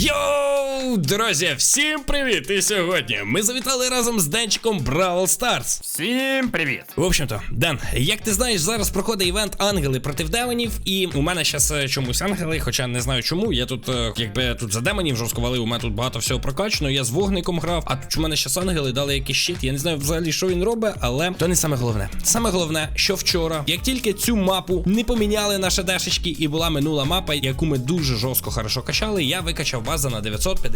Yo! Друзі, всім привіт! І сьогодні ми завітали разом з Денчиком Бравл Старс. Всім привіт! В общем-то, Ден, як ти знаєш, зараз проходить івент Ангели проти демонів, і у мене зараз чомусь ангели, хоча не знаю чому. Я тут, е, якби тут за демонів жорстко у мене тут багато всього прокачано. Я з вогником грав, а тут у мене зараз ангели дали якийсь щит. Я не знаю взагалі, що він робить, але то не саме головне. Саме головне, що вчора, як тільки цю мапу не поміняли на шедешечки, і була минула мапа, яку ми дуже жорстко хорошо качали, я викачав база на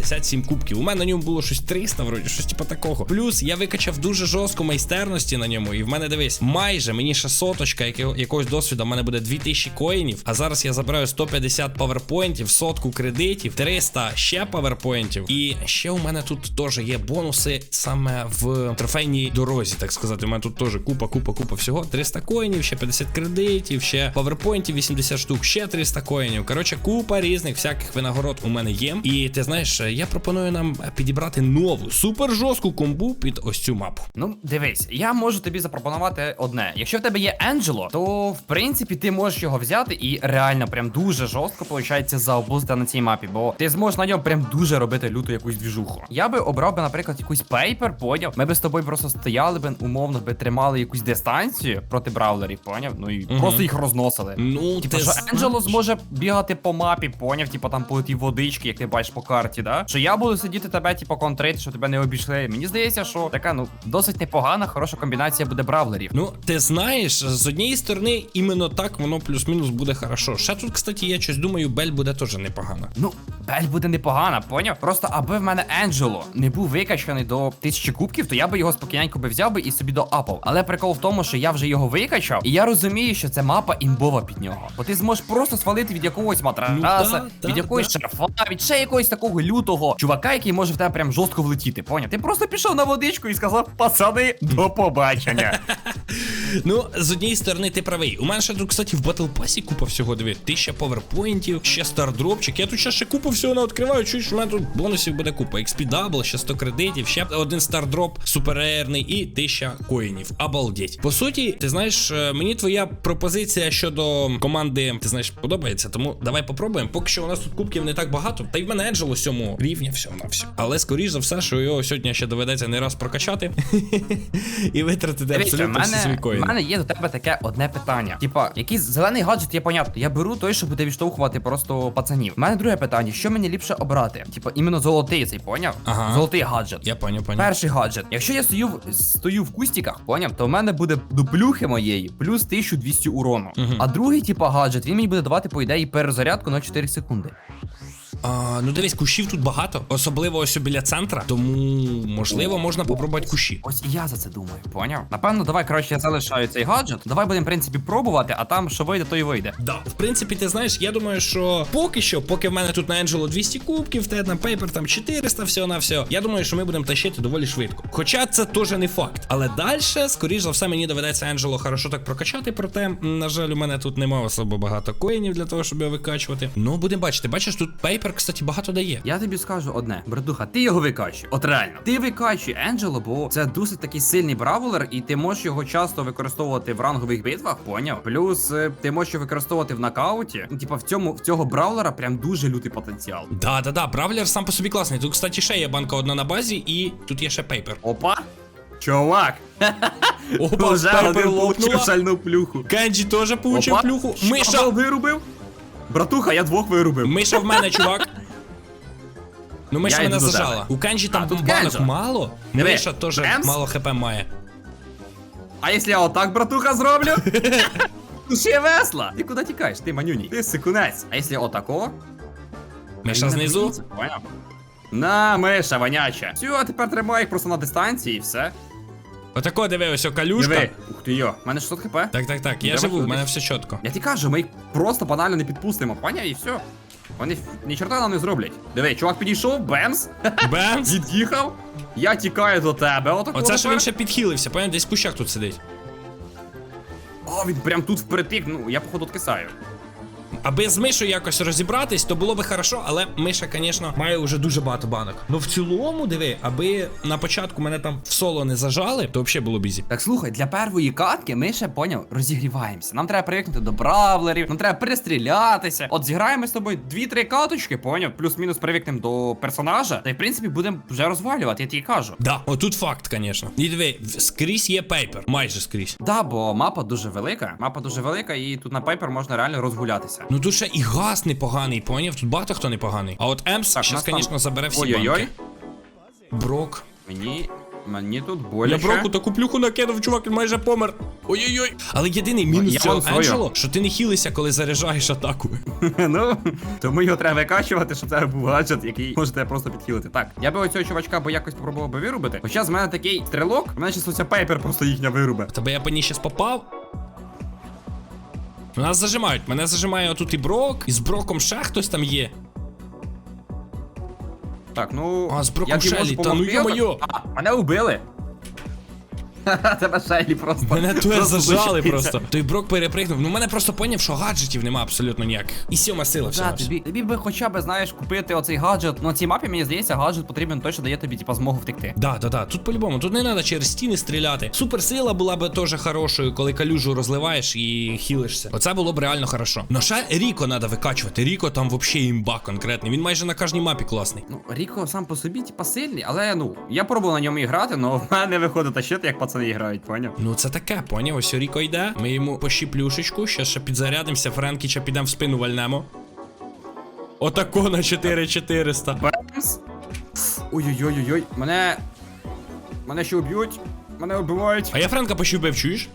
957 кубків. У мене на ньому було щось 300, вроді, щось типу такого. Плюс я викачав дуже жорстко майстерності на ньому, і в мене дивись, майже мені ще соточка яке- якогось досвіду, в мене буде 2000 коїнів. А зараз я забираю 150 паверпоінтів, сотку кредитів, 300 ще паверпоінтів. І ще у мене тут теж є бонуси саме в трофейній дорозі, так сказати. У мене тут теж купа, купа, купа всього. 300 коїнів, ще 50 кредитів, ще паверпоінтів 80 штук, ще 300 коїнів. Коротше, купа різних всяких винагород у мене є. І ти знаєш, я пропоную нам підібрати нову супер жорстку комбу під ось цю мапу. Ну, дивись, я можу тобі запропонувати одне. Якщо в тебе є Енджело, то в принципі ти можеш його взяти і реально прям дуже жорстко виходить заобузити на цій мапі, бо ти зможеш на ньому прям дуже робити люту якусь двіжуху. Я би обрав би, наприклад, якусь пейпер, поняв. Ми би з тобою просто стояли би, умовно би тримали якусь дистанцію проти бравлерів, поняв? Ну і Мгм. просто їх розносили. Ну, Типа, ти що Енджело зможе бігати по мапі, поняв, типа там по тій водички, як ти бачиш по карті, да? Що я буду сидіти тебе, типу, контрити, що тебе не обійшли. Мені здається, що така, ну, досить непогана, хороша комбінація буде бравлерів. Ну, ти знаєш, з однієї сторони, іменно так воно плюс-мінус буде хорошо. Ще тут, кстати, я щось думаю, Бель буде теж непогано. Ну, Бель буде непогана, поняв? Просто аби в мене Енджело не був викачаний до тисячі кубків, то я би його спокійненько би взяв би і собі до апов. Але прикол в тому, що я вже його викачав, і я розумію, що це мапа імбова під нього. Бо ти зможеш просто свалити від якогось матраса, Ну да, да, від якогось да. шарфа, від ще якогось такого лютого чувака, який може в тебе прям жорстко влетіти. Поняв? Ти просто пішов на водичку і сказав, пацани, до побачення. Ну, з однієї сторони, ти правий. У мене ще тут, кстати, в Battle Pass купа всього диви. Тисяча паверпоінтів, ще стардропчик. Я тут ще ще купу всього не відкриваю. Чуєш, у мене тут бонусів буде купа. XP Double, ще 100 кредитів, ще один стардроп суперерний і 1000 коїнів. Обалдеть. По суті, ти знаєш, е, мені твоя пропозиція щодо команди, ти знаєш, подобається. Тому давай попробуємо. Поки що у нас тут кубків не так багато. Та й в мене Енджело сьому рівня всього на все. Але скоріш за все, що його сьогодні ще доведеться не раз прокачати і витратити абсолютно всі свої мене, в мене є до тебе таке одне питання. Типа, якийсь зелений гаджет є понятно. Я беру той, що буде відштовхувати просто пацанів. У мене друге питання: що мені ліпше обрати? Типа, іменно золотий цей поняв? Ага. Золотий гаджет. Я поняв, поняв. Перший гаджет. Якщо я стою, в- стою в кустіках, поняв, то в мене буде до плюхи моєї плюс 1200 урону. Мгм. А другий, типа, гаджет, він мені буде давати, по ідеї, перезарядку на 4 секунди. А, ну дивись, кущів тут багато, особливо ось біля центра. Тому можливо можна попробувати кущі. Ось і я за це думаю, поняв? Напевно, давай, коротше, я залишаю цей гаджет. Давай будемо, в принципі, пробувати, а там що вийде, то і вийде. Да, в принципі, ти знаєш, я думаю, що поки що, поки в мене тут на Енджело 200 кубків, тебе на Пейпер там 400, всього на все. Я думаю, що ми будемо тащити доволі швидко. Хоча це теж не факт. Але далі, скоріш за все, мені доведеться Енджело хорошо так прокачати. Проте, на жаль, у мене тут немає особо багато коїнів для того, щоб його викачувати. Ну, будемо бачити. Бачиш, тут Пейпер, кстати, багато дає. Я тобі скажу одне, братуха, ти його викачуй. От реально. Ти викачуй Енджело, бо це досить такий сильний бравлер, і ти можеш його часто використовувати в рангових битвах, поняв? Плюс е, ти можеш його використовувати в нокауті. Ну, типа, в цьому в цього бравлера прям дуже лютий потенціал. Да, да, да, Бравлер сам по собі класний. Тут, кстати, ще є банка одна на базі, і тут є ще Пейпер. Опа! Чувак! Опа, Пейпер один бухнула. шальну плюху. Кенджі теж получив Опа. плюху. Що, Миша, вирубив? Братуха, я двох вирубив. Миша в мене, чувак. Ну, Миша Я мене йду зажала. тебе. У Кенджі там А, тут банок Кенджа. мало. Диви, Миша теж мало хп має. А якщо я отак, братуха, зроблю? Ще весла! Ти куди тікаєш? Ти манюній. Ти сикунець. А якщо отако? Миша знизу. поняв? На, миша, воняча. Все, а тепер тримай їх просто на дистанції і все. Отако диви, ось о, калюшка. Диви. Ух ти йо, в мене 600 хп. Так, так, так. Я Треба живу, в мене все чітко. Я ті кажу, ми їх просто банально не підпустимо, поняв, і все. Вони ні чорта нам не зроблять. Диви, чувак підійшов, бемс, Бемс! від'їхав. Я тікаю до тебе, отако. Оце ж він ще підхилився, поняв, десь в кущах тут сидить. О, він прям тут впритик, ну я походу откисаю. Аби з мишою якось розібратись, то було би хорошо, але миша, звісно, має вже дуже багато банок. Ну в цілому, диви, аби на початку мене там в соло не зажали, то взагалі було б ізі. Так слухай, для першої катки ми ще поняв, розігріваємося. Нам треба привикнути до бравлерів, нам треба перестрілятися. От зіграємо з тобою дві-три каточки, поняв, плюс-мінус привикнемо до персонажа. Та й в принципі будемо вже розвалювати, я тобі кажу. Да, отут факт, звісно. І диви, скрізь є пейпер, майже скрізь. Да, бо мапа дуже велика. Мапа дуже велика, і тут на Пайпер можна реально розгулятися. Ну тут ще і газ непоганий, поняв? Тут багато хто непоганий. А от Емс Так, щас, нас там- звісно, забере всі Ой-ой-ой. банки. Брок. Мені. Мені тут Я боляче. броку таку плюху накинув, чувак, він майже помер. Ой-ой-ой. Але єдиний мінус Я цього вам свою. Енджело, що ти не хілися, коли заряджаєш атаку. ну, тому його треба викачувати, щоб це був гаджет, який можете просто підхилити. Так, я би оцього чувачка би якось попробував би вирубити. Хоча з мене такий стрілок, в мене щас оця Пайпер просто їхня вирубе. Тебе я по ній щас попав. Нас зажимають. Мене зажимає отут і Брок, і з Броком ще хтось там є. Так, ну. А, з Броком ще тобі можу Шеллі, та ну йо-моє. А, мене убили. Тебе Шелі просто. Мене тує зажали просто. Той Брок перепригнув. Ну мене просто поняв, що гаджетів нема абсолютно ніяких. І сьома сила Да, все. тобі, тобі би хоча б, знаєш, купити оцей гаджет. Ну, на цій мапі, мені здається, гаджет потрібен той, що дає тобі, типа, змогу втекти. Да, да, да. Тут по-любому, тут не треба через стіни стріляти. Суперсила була б теж хорошою, коли калюжу розливаєш і хілишся. Оце було б реально хорошо. Но ще Ріко треба викачувати. Ріко там взагалі імба конкретний. Він майже на кожній мапі класний. Ну, Ріко сам по собі, типа, сильний, але ну, я пробував на ньому і грати, але в мене не виходить тащити, як пацани грають, поняв? Ну це таке, поняв, ось Ріко йде. Ми йому пощіплюшечку, ще ще підзарядимося, Френкіча підемо в спину вальнемо. Отако на 4400. Бемс. Ой-ой-ой-ой, мене. Мене ще уб'ють, мене вбивають. А я Френка пощубив, чуєш?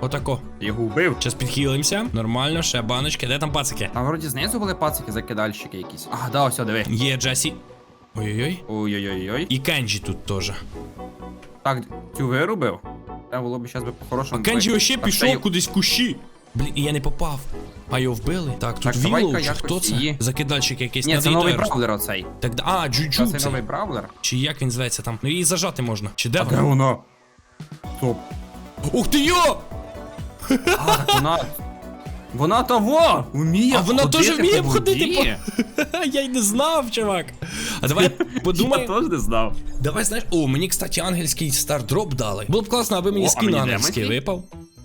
Отако. Його вбив. Зараз підхилимося. Нормально, ще баночки. Де там пацики? Там вроді знизу були пацики, закидальщики якісь. А, да, ось, диви. Є Джесі. Ой-ой-ой. Ой-ой-ой-ой. І Кенджі тут теж. Так, цю вирубив. Треба було б зараз би по-хорошому. Кенджі бити. ще Так, пішов та кудись в кущі. Блін, і я не попав. А його вбили? Так, тут Так, давай-ка Віллоу, чи якось хто це? її- Закидальщик якийсь Ні, це Надо новий той бравлер оцей. Так, да- а, Джуджу це. новий бравлер. Чи як він зветься там? Ну її зажати можна. Чи де Де вона? воно? Стоп. Ух ти йо! А, так вона. Вона того! Вміє А вона ходити теж вміє по ходити воді. Я й не знав, чувак. А давай Я подумаємо. теж не знав. Давай знаєш. О, мені, кстати, ангельський стардроп дали. Було б класно, аби мені а скін ангельський випав.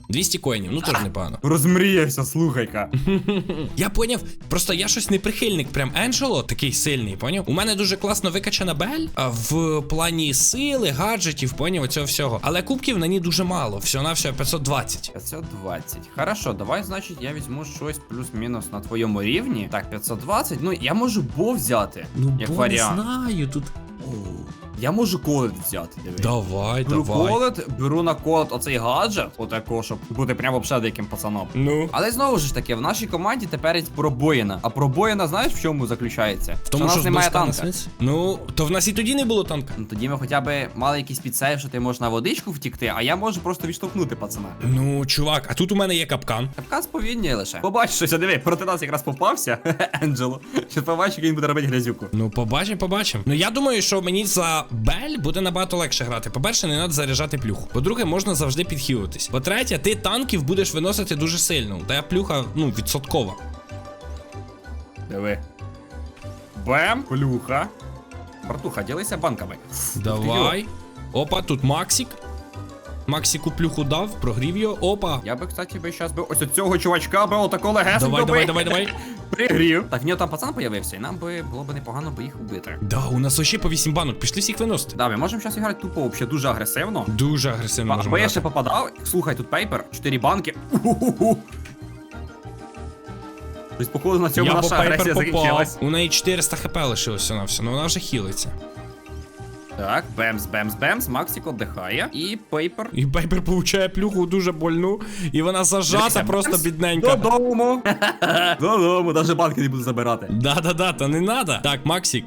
200 коїнів, ну теж непогано. Розмріявся, слухай-ка. Я поняв, просто я щось не прихильник, прям Енджело такий сильний, поняв? У мене дуже класно викачана бель а в плані сили, гаджетів, поняв, цього всього. Але кубків на ній дуже мало, всього на всього 520. 520. Хорошо, давай, значить, я візьму щось плюс-мінус на твоєму рівні. Так, 520. Ну, я можу бо взяти. Ну, як бо не знаю, тут. Я можу колет взяти, диви. Давай, Беру давай. колет, беру на колет оцей гаджет, отако, щоб бути прям вообще деяким пацаном. Ну. Але знову ж таки, в нашій команді тепер є пробоїна. А пробоїна, знаєш в чому заключається? В тому, що нас немає танка. Ну, то в нас і тоді не було танка. Ну тоді ми хоча б мали якийсь підсейв, що ти можеш на водичку втікти, а я можу просто відштовхнути пацана. Ну, чувак, а тут у мене є капкан. Капкан сповільнює лише. Побачиш щось, диви, проти нас якраз попався Енджело. Що побачиш, як він буде робити грязюку. Ну, побачимо, побачимо. Ну я думаю, що мені за Бель буде набагато легше грати. По-перше, не треба заряджати плюху. По-друге, можна завжди підхилитись. По-третє, ти танків будеш виносити дуже сильно. Та плюха, ну, відсоткова. Диви. Бем, плюха. Братуха, ділися банками. Давай. Опа, тут Максик. Максику плюху дав, прогрів його. Опа. Я би, кстати, би щас би ось цього чувачка би отако легесенько Давай, би давай, давай, давай. Пригрів. Так, в нього там пацан появився, і нам би було б непогано би їх убити. Да, у нас ще по 8 банок. Пішли всіх виносити. Да, ми можемо зараз грати тупо, взагалі дуже агресивно. Дуже агресивно можемо. Бо я грати. ще попадав. Слухай, тут пейпер, 4 банки. Уху-ху-ху. Тобто, походу, на цьому Я по наша агресія попав. закінчилась. У неї 400 хп лишилося на все, ну вона вже хілиться. Так, бемс, бемс, бемс, Максик віддихає. І пейпер. І Пайпер получає плюху дуже больну, і вона зажата просто бідненька. Додому. Додому, навіть банки не буду забирати. Да-да-да, та не надо. Так, Максик.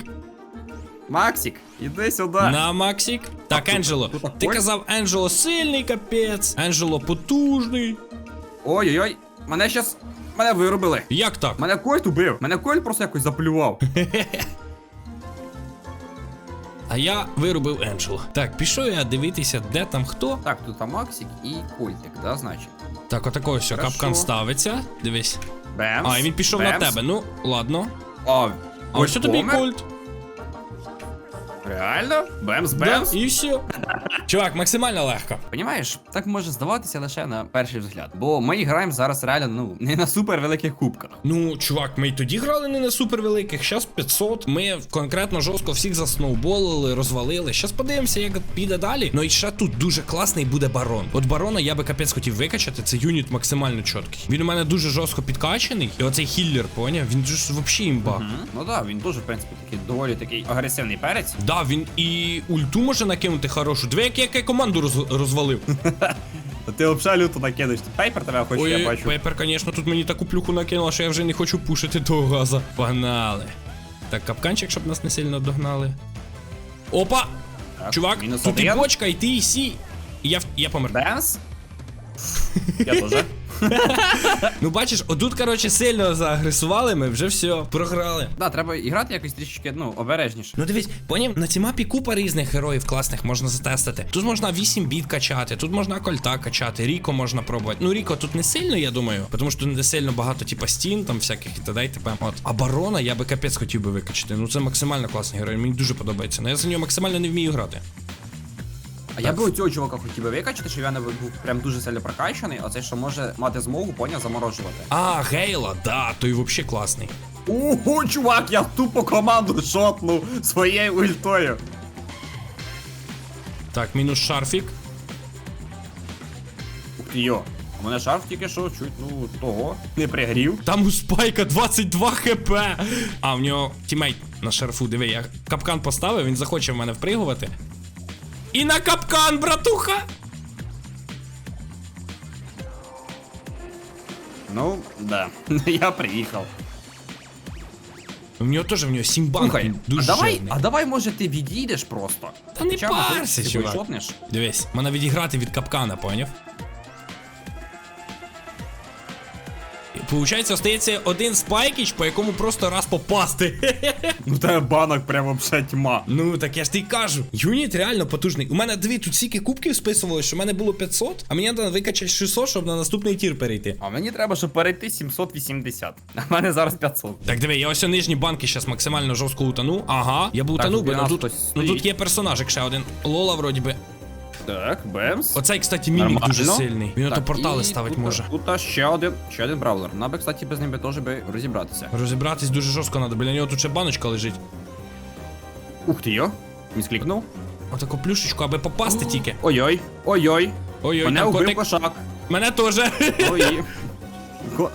Максик, іди сюди. На Максик. Так, Енджело. Ти казав, Енджело сильний капець. Енджело потужний. Ой-ой-ой, мене щас. Мене вирубили. Як так? Мене Кольт убив. Мене Кольт просто якось заплював. Я вирубив Енджело. Так, пішов я дивитися, де там хто. Так, тут там Максик і Кольтик, да, значить. Так, отако все, Хорошо. капкан ставиться. Дивись. Бемс. А, і він пішов на тебе. Ну, ладно. А, А ось тобі помер? кольт. Реально? Бемс, Да, бемс? і все. Чувак, максимально легко. Понімаєш, так може здаватися лише на перший взгляд. Бо ми граємо зараз реально, ну, не на супер великих кубках. Ну, чувак, ми й тоді грали не на супервеликих, щас 500. Ми конкретно жорстко всіх засноуболили, розвалили. Щас подивимося, як піде далі. Ну і ще тут дуже класний буде барон. От барона я би капець хотів викачати. Це юніт максимально чіткий. Він у мене дуже жорстко підкачаний. І оцей хіллер, поняв? Він ж взагалі імба. М? Ну так, він дуже, в принципі, такий доволі такий агресивний перець. Да, він і ульту може накинути хорошу. Диви, як я я команду роз- розвалив. Ти взагалі люто накидиш. Пейпер тебе хоч я Ой, бачу. Пейпер, звісно, тут мені таку плюху накинула, що я вже не хочу пушити до газа. Погнали. Так, капканчик, щоб нас не сильно догнали. Опа! Так, Чувак, мінус тут і один. бочка, і ти, і сі. І я, в- я помер. Бемс? Я теж. Ну бачиш, отут, коротше, сильно заагресували ми, вже все, програли. Да, треба і грати якось трішечки, ну, обережніше. Ну дивись, поняв, на цій мапі купа різних героїв класних можна затестити. Тут можна 8 біт качати, тут можна кольта качати, Ріко можна пробувати. Ну Ріко тут не сильно, я думаю, тому що тут не сильно багато, типа стін, там всяких і т.д. і т.п. От. А барона я би капець хотів би викачати. Ну це максимально класний герой, мені дуже подобається. Ну я за нього максимально не вмію грати. А я би у цього чувака хотів би викачати, щоб я не був прям дуже сильно прокачаний, оцей, що може мати змогу, поня, заморожувати. А, Гейла, да, той взагалі класний. Ого, чувак, я тупо команду шотнув своєю ультою. Так, мінус шарфік. Ух ти йо. У мене шарф тільки що чуть, ну, того, не пригрів. Там у спайка 22 хп. А, в нього тімейт на шарфу, диви, я капкан поставив, він захоче в мене впригувати. І на капкан, братуха! Ну, да. я приїхав. У нього теж в нього сімбанк Слухай, він а дуже давай, жирний. а давай, може, ти відійдеш просто. Та не Хоча, можливо, парся, ти чувак. шотнеш. Дивись, мене відіграти від капкана, поняв? Получається, остається один спайкіч, по якому просто раз попасти. Ну тебе банок прямо вже тьма. Ну, так я ж ти кажу. Юніт реально потужний. У мене дві тут стільки кубків списували, що в мене було 500, а мені треба викачати 600, щоб на наступний тір перейти. А мені треба, щоб перейти 780. А в мене зараз 500. Так диви, я ось нижні банки зараз максимально жорстко утону. Ага, я б утонув би, біля ну тут, ну тут є персонажик ще один. Лола, вроді би. Так, бемс. Оцей, кстати, мімік Нормально. дуже сильний. Він ото портали ставить тут, може. Тут ще один, ще один бравлер. Нам би, кстати, без ним би теж би розібратися. Розібратись дуже жорстко треба, біля нього тут ще баночка лежить. Ух ти йо. Місклікнув. Отаку плюшечку, аби попасти тільки. Ой-ой, ой-ой. Ой-ой, Мене там котик. кошак. Мене теж. Ой. Ко-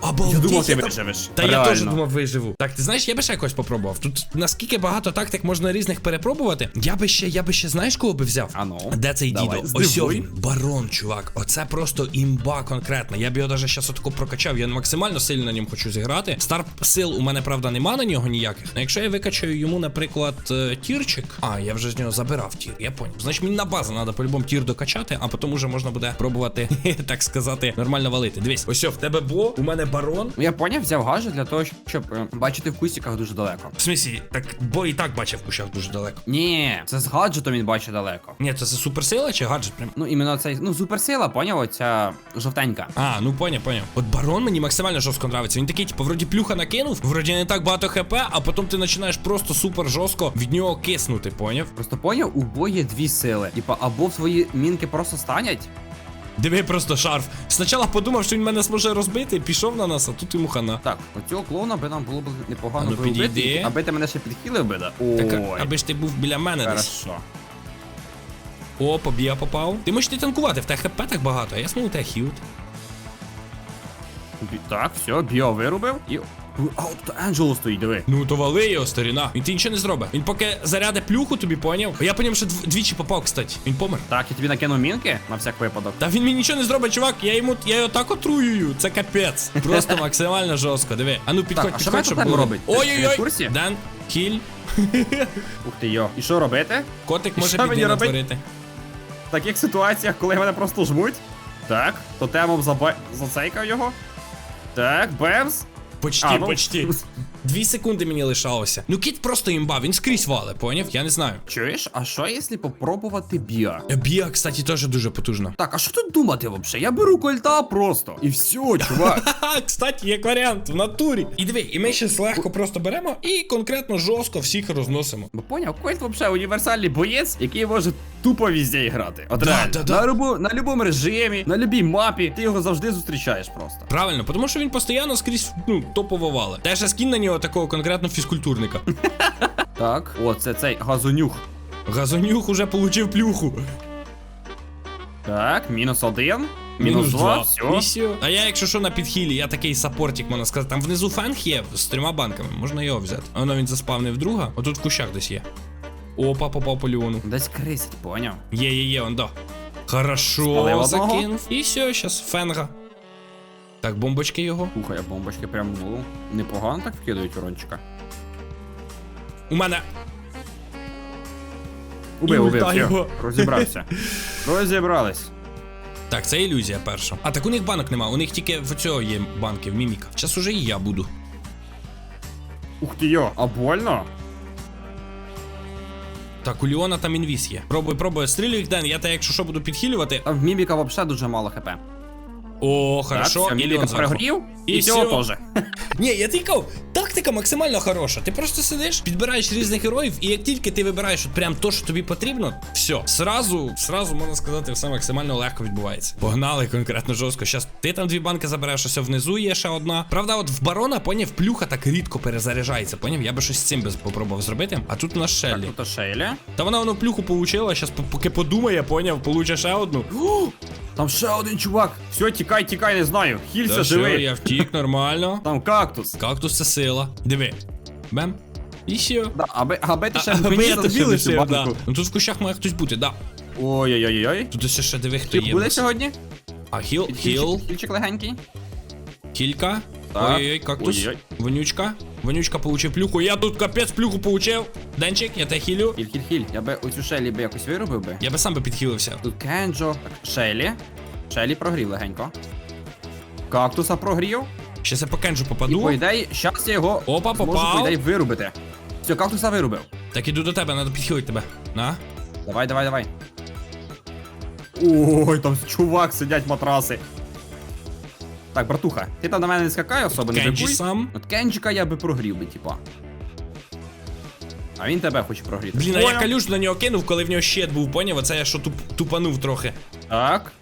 Обалдеть, Я думав, ти виживеш. Та я Реально. теж думав, виживу. Так, ти знаєш, я би ще якось попробував. Тут наскільки багато тактик можна різних перепробувати. Я би ще, я би ще знаєш, кого би взяв? А ну, Де цей давай, дідо? Ось він, барон, чувак. Оце просто імба конкретно. Я б його навіть зараз отако прокачав. Я максимально сильно на ньому хочу зіграти. Старт сил у мене, правда, нема на нього ніяких. А якщо я викачаю йому, наприклад, е, тірчик. А, я вже з нього забирав тір, я поняв. Значить, мені на базу треба по-любому тір докачати, а потім уже можна буде пробувати, так сказати, нормально валити. Дивись, ось в тебе бо, у мене барон. Ну, Я поняв, взяв гаджет для того, щоб е, бачити в кустиках дуже далеко. В смісі, так бо і так бачив в кущах дуже далеко. Ні, це з гаджетом він бачить далеко. Ні, це за суперсила чи гаджет прям? Ну, іменно цей, ну, суперсила, поняв, оця жовтенька. А, ну поняв, поняв. От барон мені максимально жорстко нравиться. Він такий, типу, вроді плюха накинув, вроді не так багато хп, а потім ти починаєш просто супер жорстко від нього киснути, поняв? Просто поняв, у бої дві сили. Типа, або в твої мінки просто станять. Диви просто шарф. Спочатку подумав, що він мене зможе розбити, пішов на нас, а тут йому хана. Так, оцього клоуна би нам було б непогано ну, би вбити, аби ти мене ще підхилив би, да? Так, Ой, аби ж ти був біля мене десь. хорошо. О, поб'я попав. Ти можеш не танкувати, в тебе хп так багато, а я смогу тебе хілт. Так, все, біо вирубив і. А от тут Анджело стоїть, диви. Ну то вали його, старіна. Він ти нічого не зробить. Він поки заряде плюху тобі поняв. Я по ньому ще дв- двічі попав, кстати. Він помер. Так, я тобі накину мінки на всяк випадок. Та він мені нічого не зробить, чувак. Я йому я його так отруюю. Це капець. Просто максимально жорстко. Диви. А ну підходь, підходь, щоб було. робить? Ой-ой-ой. Дан, кіль. Ух ти йо. І що робити? Котик може робить? натворити. В таких ситуаціях, коли мене просто жмуть. Так, тотемом заба... зацейкав його. Так, бемс. Почти, А, ну. почти. Дві секунди мені лишалося. Ну кіт просто імба, він скрізь вали, поняв? Я не знаю. Чуєш, а що якщо попробувати біа? Біа, кстати, теж дуже потужно. Так, а що тут думати взагалі? Я беру кольта просто. І все, чувак. Ха, кстати, як варіант в натурі. І диви, і ми щас легко просто беремо і конкретно жорстко всіх розносимо. Бо поняв, кольт взагалі універсальний боєць, який може тупо везде грати. От Да, реально. да, да. На, любу, на любому режимі, на любій мапі, ти його завжди зустрічаєш просто. Правильно, тому що він постійно скрізь ну, топово вали. Теж скін на нього такого конкретно фізкультурника. Так, о, це цей газонюх. Газонюх уже получив плюху. Так, мінус один. Мінус два, все. Все. А я, якщо що, на підхилі, я такий саппортик, можна сказати. Там внизу фенг є з трьома банками, можна його взяти. А Воно він заспавнив друга, отут в кущах десь є. Опа, попав по ліону. Десь крисить, поняв. Є, є, є, он да. Хорошо, Спалив одного. закинув. І все, щас фенга. Так, бомбочки його. Слухай, а бомбочки прям, ну, непогано так вкидають урончика. У мене. Убив, І убив, ульта все. його. Розібрався. Розібрались. Так, це ілюзія перша. А так у них банок нема, у них тільки в цього є банки, в міміка. Зараз уже і я буду. Ух ти йо, а больно? Так, у Ліона там інвіз є. Пробуй, пробуй, стрілюй їх, Ден, я тебе, якщо що, буду підхилювати. Там в міміка взагалі дуже мало хп. О, хорошо, так, все, і міміка прогорів, І і, цього теж. Ні, я тобі тактика максимально хороша. Ти просто сидиш, підбираєш різних героїв, і як тільки ти вибираєш от прям то, що тобі потрібно, все, сразу, сразу можна сказати, все максимально легко відбувається. Погнали конкретно жорстко. Щас ти там дві банки забереш, ось внизу є ще одна. Правда, от в барона, поняв, плюха так рідко перезаряджається. Поняв? Я би щось з цим би попробував зробити. А тут у нас Шеллі. Так, тут Шейлі. Та вона воно плюху получила, щас по- поки подумає, поняв, получиш ще одну. Там ще один чувак. Все, тікай, тікай, не знаю. Хілься, Та живий. я втік, нормально. Там кактус. Кактус це сила. Диви. Бем. І ще. Да, аби, аби ти ще Аби мені я тобі залишив цю да. банку. Ну тут в кущах має хтось бути, да. Ой-ой-ой-ой. Тут ще ще диви, хто Хіл є. буде сьогодні? А хіл, хіл, Хільчик, хільчик легенький. кілька. Так. Ой-ой-ой, кактус. Ой-ой. Вонючка. Вонючка получив плюху. Я тут капець плюху получив. Денчик, я тебе хілю. Хіль, хіль, хіль. Я би оцю Шелі би якось виробив би. Я би сам би підхилився. Тут Кенджо. Так, Шелі. Шелі прогрів легенько. Кактуса прогрів. Ще я по кенджу І по ідеї, щас я його Опа, зможу, попав. по ідеї, вирубити. Все, кактуса вирубив. Так іду до тебе, треба підхилити тебе. На. Давай, давай, давай. Ой, там чувак сидять матраси. Так, братуха, ти там на мене не скакай особо, не Кенджі бикуй. сам. От Кенджика я би прогрів би, типа. А він тебе хоче прогріти. Блін, а я калюш на нього кинув, коли в нього щит був, поняв? Оце я що туп, тупанув трохи. Так.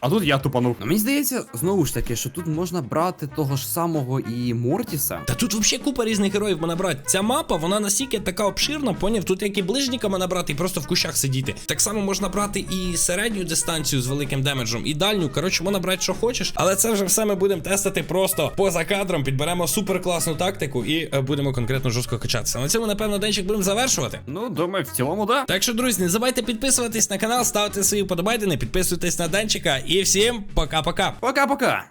А тут я тупанув. Ну, мені здається, знову ж таки, що тут можна брати того ж самого і Мортіса. Та тут взагалі купа різних героїв можна брати. Ця мапа, вона настільки така обширна, поняв? Тут як і ближніка можна брати, і просто в кущах сидіти. Так само можна брати і середню дистанцію з великим демеджем, і дальню. Коротше, можна брати, що хочеш. Але це вже все ми будемо тестити просто поза кадром. Підберемо супер класну тактику і е, будемо конкретно жорстко качатися. На цьому, напевно, денчик будемо завершувати. Ну, думаю, в цілому, да. Так що, друзі, не забувайте підписуватись на канал, ставити свої вподобайки, підписуйтесь на денчика. І всем пока-пока. Пока-пока.